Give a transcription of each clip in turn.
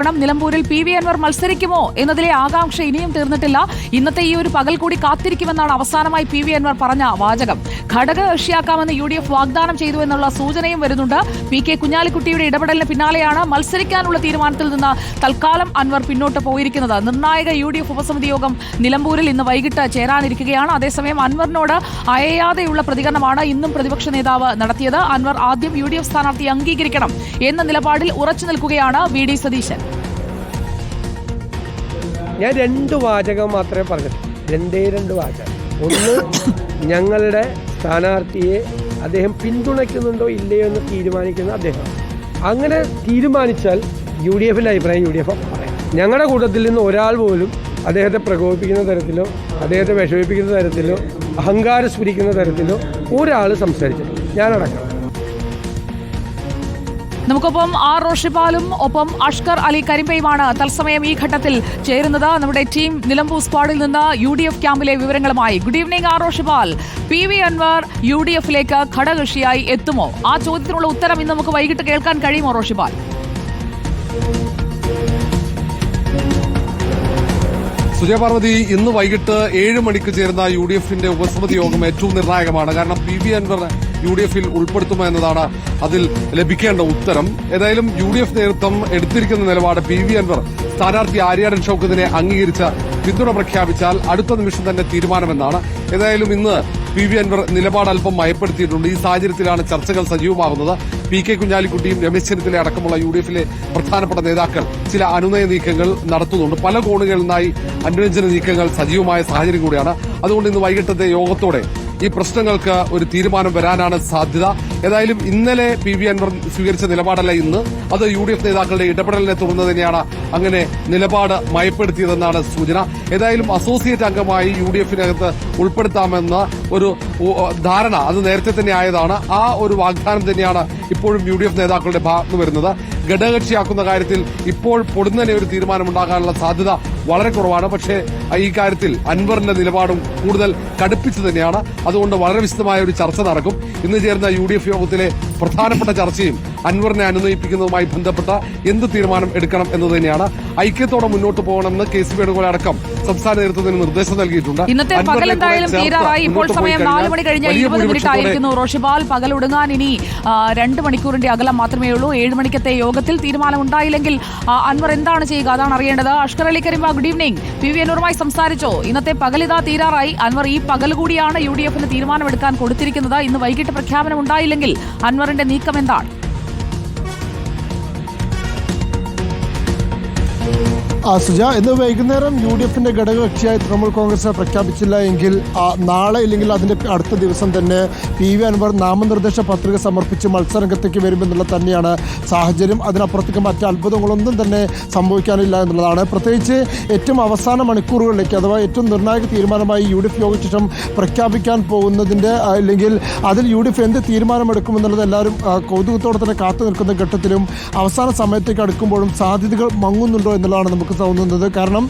കാരണം നിലമ്പൂരിൽ P V Anwar മത്സരിക്കുമോ എന്നതിലെ ആകാംക്ഷ ഇനിയും തീർന്നിട്ടില്ല. ഇന്നത്തെ ഈ ഒരു പകൽ കൂടി കാത്തിരിക്കുമെന്നാണ് അവസാനമായി പി വി അൻവർ പറഞ്ഞ വാചകം. ഘടക കക്ഷിയാക്കാമെന്ന് യു ഡി എഫ് വാഗ്ദാനം ചെയ്തു എന്നുള്ള സൂചനയും വരുന്നുണ്ട്. പി കെ കുഞ്ഞാലിക്കുട്ടിയുടെ ഇടപെടലിന് പിന്നാലെയാണ് മത്സരിക്കാനുള്ള തീരുമാനത്തിൽ നിന്ന് തൽക്കാലം അൻവർ പിന്നോട്ട് പോയിരിക്കുന്നത്. നിർണായക യു ഡി എഫ് ഉപസമിതി യോഗം നിലമ്പൂരിൽ ഇന്ന് വൈകിട്ട് ചേരാനിരിക്കുകയാണ്. അതേസമയം അൻവറിനോട് അയയാതെയുള്ള പ്രതികരണമാണ് ഇന്നും പ്രതിപക്ഷ നേതാവ് നടത്തിയത്. അൻവർ ആദ്യം യു ഡി എഫ് സ്ഥാനാർത്ഥി അംഗീകരിക്കണം എന്ന നിലപാടിൽ ഉറച്ചു നിൽക്കുകയാണ് വി ഡി സതീശൻ. ഞാൻ രണ്ട് വാചകം മാത്രമേ പറഞ്ഞിട്ടുള്ളൂ. രണ്ടേ രണ്ട് വാചകം. ഒന്ന് ഞങ്ങളുടെ സ്ഥാനാർത്ഥിയെ അദ്ദേഹം പിന്തുണയ്ക്കുന്നുണ്ടോ ഇല്ലയോ എന്ന് തീരുമാനിക്കുന്ന അദ്ദേഹം. അങ്ങനെ തീരുമാനിച്ചാൽ യു ഡി എഫിന്റെ അഭിപ്രായം യു ഡി എഫ് ഞങ്ങളുടെ കൂട്ടത്തിൽ നിന്ന് ഒരാൾ പോലും അദ്ദേഹത്തെ പ്രകോപിപ്പിക്കുന്ന തരത്തിലോ അദ്ദേഹത്തെ വിഷമിപ്പിക്കുന്ന തരത്തിലോ അഹങ്കാരം സ്ഫുരിക്കുന്ന തരത്തിലോ ഒരാൾ സംസാരിച്ചിട്ടില്ല. ഞാനടക്കം. നമുക്കൊപ്പം ആർ റോഷിപാലും ഒപ്പം അഷ്കർ അലി കരിമ്പയുമാണ് തത്സമയം ഈ ഘട്ടത്തിൽ ചേരുന്നത്. നമ്മുടെ ടീം നിലമ്പൂർ സ്ക്വാഡിൽ നിന്ന് യു ഡി എഫ് ക്യാമ്പിലെ വിവരങ്ങളുമായി. Good evening R Roshipal. P V Anwar U D എഫിലേക്ക് ഘടകകക്ഷിയായി എത്തുമോ? ആ ചോദ്യത്തിനുള്ള ഉത്തരം ഇന്ന് നമുക്ക് വൈകിട്ട് കേൾക്കാൻ കഴിയുമോ റോഷിപാൽ? സുജയപാർവതി ഇന്ന് വൈകിട്ട് ഏഴ് മണിക്ക് ചേരുന്ന യു ഡി എഫിന്റെ ഉപസമിതി യോഗം ഏറ്റവും നിർണായകമാണ്. കാരണം P V Anwar U D എഫിൽ ഉൾപ്പെടുത്തുമോ എന്നതാണ് അതിൽ ലഭിക്കേണ്ട ഉത്തരം. ഏതായാലും യു ഡി എഫ് നേതൃത്വം എടുത്തിരിക്കുന്ന നിലപാട് പി വി അൻവർ സ്ഥാനാർത്ഥി ആര്യാടൻ ഷൌക്കത്തിനെ അംഗീകരിച്ച പിന്തുണ പ്രഖ്യാപിച്ചാൽ അടുത്ത നിമിഷം തന്നെ തീരുമാനമെന്നാണ്. ഏതായാലും ഇന്ന് പി വി അൻവർ നിലപാട് അല്പം മയപ്പെടുത്തിയിട്ടുണ്ട്. ഈ സാഹചര്യത്തിലാണ് ചർച്ചകൾ സജീവമാകുന്നത് പി കെ കുഞ്ഞാലിക്കുട്ടിയും രമേശ് ചെന്നിത്തല അടക്കമുള്ള യു ഡി എഫിലെ പ്രധാനപ്പെട്ട നേതാക്കൾ ചില അനുനയ നീക്കങ്ങൾ നടത്തുന്നുണ്ട്. പല കോണുകളിൽ നിന്നായി അനുരഞ്ജന നീക്കങ്ങൾ സജീവമായ സാഹചര്യം കൂടിയാണ്. അതുകൊണ്ട് ഇന്ന് വൈകിട്ടത്തെ യോഗത്തോടെ ഈ പ്രശ്നങ്ങൾക്ക് ഒരു തീരുമാനം വരാനാണ് സാധ്യത. ഏതായാലും ഇന്നലെ പി വി അൻവർ സ്വീകരിച്ച നിലപാടല്ല ഇന്ന്. അത് യു ഡി എഫ് നേതാക്കളുടെ ഇടപെടലിനെ തുടർന്ന് തന്നെയാണ് അങ്ങനെ നിലപാട് മയപ്പെടുത്തിയതെന്നാണ് സൂചന. ഏതായാലും അസോസിയേറ്റ് അംഗമായി യു ഡി എഫിനകത്ത് ഉൾപ്പെടുത്താമെന്ന ഒരു ധാരണ അത് നേരത്തെ തന്നെ ആയതാണ്. ആ ഒരു വാഗ്ദാനം തന്നെയാണ് ഇപ്പോഴും യു ഡി എഫ് നേതാക്കളുടെ ഭാഗത്ത് വരുന്നത്. ഘടകകക്ഷിയാക്കുന്ന കാര്യത്തിൽ ഇപ്പോൾ പൊടുന്നനെ ഒരു തീരുമാനമുണ്ടാകാനുള്ള സാധ്യത വളരെ കുറവാണ്. പക്ഷേ ഈ കാര്യത്തിൽ അൻവറിന്റെ നിലപാടും കൂടുതൽ കടുപ്പിച്ചു തന്നെയാണ്. അതുകൊണ്ട് വളരെ വിശദമായ ഒരു ചർച്ച നടക്കും. ഇന്ന് ചേർന്ന യു യോഗത്തിലെ പ്രധാനപ്പെട്ട ചർച്ചയും അൻവറിനെ അനുനയിപ്പിക്കുന്നതുമായി ബന്ധപ്പെട്ട എന്ത് തീരുമാനം എടുക്കണം എന്ന് തന്നെയാണ് ഐക്യത്തോടെ മുന്നോട്ട് പോകണമെന്ന് കെ സി വേണുഗോപാൽ അടക്കം സംസ്ഥാന നേതൃത്വത്തിന് നിർദ്ദേശം നൽകിയിട്ടുണ്ട്. ഇന്നത്തെ പകൽ എന്തായാലും തീരാറായി. ഇപ്പോൾ സമയം നാല് മണി കഴിഞ്ഞ ഇരുപത് മിനിറ്റ് ആയിരിക്കുന്നു റോഷിബാൽ ഇനി രണ്ട് മണിക്കൂറിന്റെ അകലം മാത്രമേ ഉള്ളൂ. ഏഴ് മണിക്കത്തെ യോഗത്തിൽ തീരുമാനം ഉണ്ടായില്ലെങ്കിൽ അൻവർ എന്താണ് ചെയ്യുക? അതാണ് അറിയേണ്ടത്. Ashkar Ali Karima good evening P V അനൂറുമായി സംസാരിച്ചോ? ഇന്നത്തെ പകൽ ഇതാ തീരാറായി. അൻവർ ഈ പകൽ കൂടിയാണ് യു ഡി എഫിന് തീരുമാനമെടുക്കാൻ കൊടുത്തിരിക്കുന്നത്. ഇന്ന് വൈകിട്ട് പ്രഖ്യാപനം ഉണ്ടായില്ലെങ്കിൽ അൻവറിന്റെ നീക്കം എന്താണ്? ആ സുജ ഇന്ന് വൈകുന്നേരം യു ഡി എഫിന്റെ ഘടകകക്ഷിയായി തൃണമൂൽ കോൺഗ്രസ് പ്രഖ്യാപിച്ചില്ല എങ്കിൽ നാളെ ഇല്ലെങ്കിൽ അതിന്റെ അടുത്ത ദിവസം തന്നെ പി വി അൻവർ നാമനിർദ്ദേശ പത്രിക സമർപ്പിച്ച് മത്സരരംഗത്തേക്ക് വരുമെന്നുള്ള തന്നെയാണ് സാഹചര്യം. അതിനപ്പുറത്തേക്ക് മറ്റ് അത്ഭുതങ്ങളൊന്നും തന്നെ സംഭവിക്കാനില്ല എന്നുള്ളതാണ്. പ്രത്യേകിച്ച് ഏറ്റവും അവസാന മണിക്കൂറുകളിലേക്ക് അഥവാ ഏറ്റവും നിർണായക തീരുമാനമായി യു ഡി എഫ് യോഗശേഷം പ്രഖ്യാപിക്കാൻ പോകുന്നതിന്റെ അല്ലെങ്കിൽ അതിൽ യു ഡി എഫ് എന്ത് തീരുമാനമെടുക്കുമെന്നുള്ളത് എല്ലാവരും കൗതുകത്തോടെ തന്നെ കാത്തു നിൽക്കുന്ന ഘട്ടത്തിലും അവസാന സമയത്തേക്ക് അടുക്കുമ്പോഴും സാധ്യതകൾ മങ്ങുന്നുണ്ടോ എന്നുള്ളതാണ് നമുക്ക് തോന്നുന്നത്. കാരണം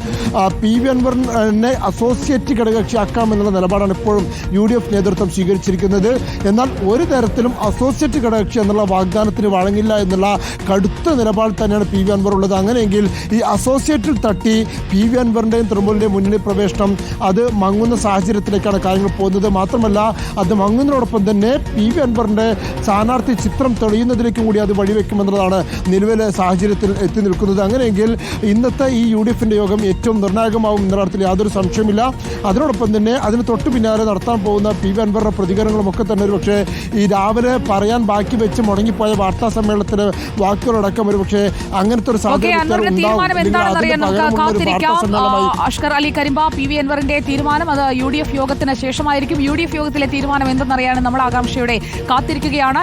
പി വി അൻവറിനെ അസോസിയേറ്റ് ഘടകകക്ഷിയാക്കാം എന്നുള്ള നിലപാടാണ് ഇപ്പോഴും യു ഡി എഫ് നേതൃത്വം സ്വീകരിച്ചിരിക്കുന്നത്. എന്നാൽ ഒരു തരത്തിലും അസോസിയേറ്റ് ഘടകകക്ഷി എന്നുള്ള വാഗ്ദാനത്തിന് വഴങ്ങില്ല എന്നുള്ള കടുത്ത നിലപാട് തന്നെയാണ് പി വി അൻവർ ഉള്ളത്. അങ്ങനെയെങ്കിൽ ഈ അസോസിയേറ്റിൽ തട്ടി പി വി അൻവറിന്റെയും തൃണമൂലിന്റെയും മുന്നണി പ്രവേശനം അത് മങ്ങുന്ന സാഹചര്യത്തിലേക്കാണ് കാര്യങ്ങൾ പോകുന്നത്. മാത്രമല്ല അത് മങ്ങുന്നതിനോടൊപ്പം തന്നെ പി വി അൻവറിന്റെ സ്ഥാനാർത്ഥി ചിത്രം തെളിയുന്നതിലേക്കും കൂടി അത് വഴിവെക്കുമെന്നുള്ളതാണ് നിലവിലെ സാഹചര്യത്തിൽ എത്തി നിൽക്കുന്നത്. അങ്ങനെയെങ്കിൽ ഇന്നത്തെ ഈ യു ഡി എഫിന്റെ യോഗം ഏറ്റവും നിർണായകമാവും എന്ന കാര്യത്തിൽ യാതൊരു സംശയമില്ല അതിനോടൊപ്പം തന്നെ അതിന് തൊട്ട് പിന്നാലെ നടത്താൻ പോകുന്ന പി വി അൻവറുടെ പ്രതികരണങ്ങളും ഒക്കെ തന്നെ ഒരു പക്ഷേ ഈ രാവിലെ പറയാൻ ബാക്കി വെച്ച് മുടങ്ങിപ്പോയ വാർത്താ സമ്മേളനത്തിലെ വാക്കുകളടക്കം ഒരു പക്ഷേ അങ്ങനത്തെ ഒരു അഷ്കർ അലി കരിമ്പ പി വി അൻവറിന്റെ തീരുമാനം അത് യു ഡി എഫ് യോഗത്തിന് ശേഷമായിരിക്കും. യു ഡി എഫ് യോഗത്തിലെ തീരുമാനം എന്തെന്നറിയാനും നമ്മൾ ആകാംക്ഷയോടെ കാത്തിരിക്കുകയാണ്.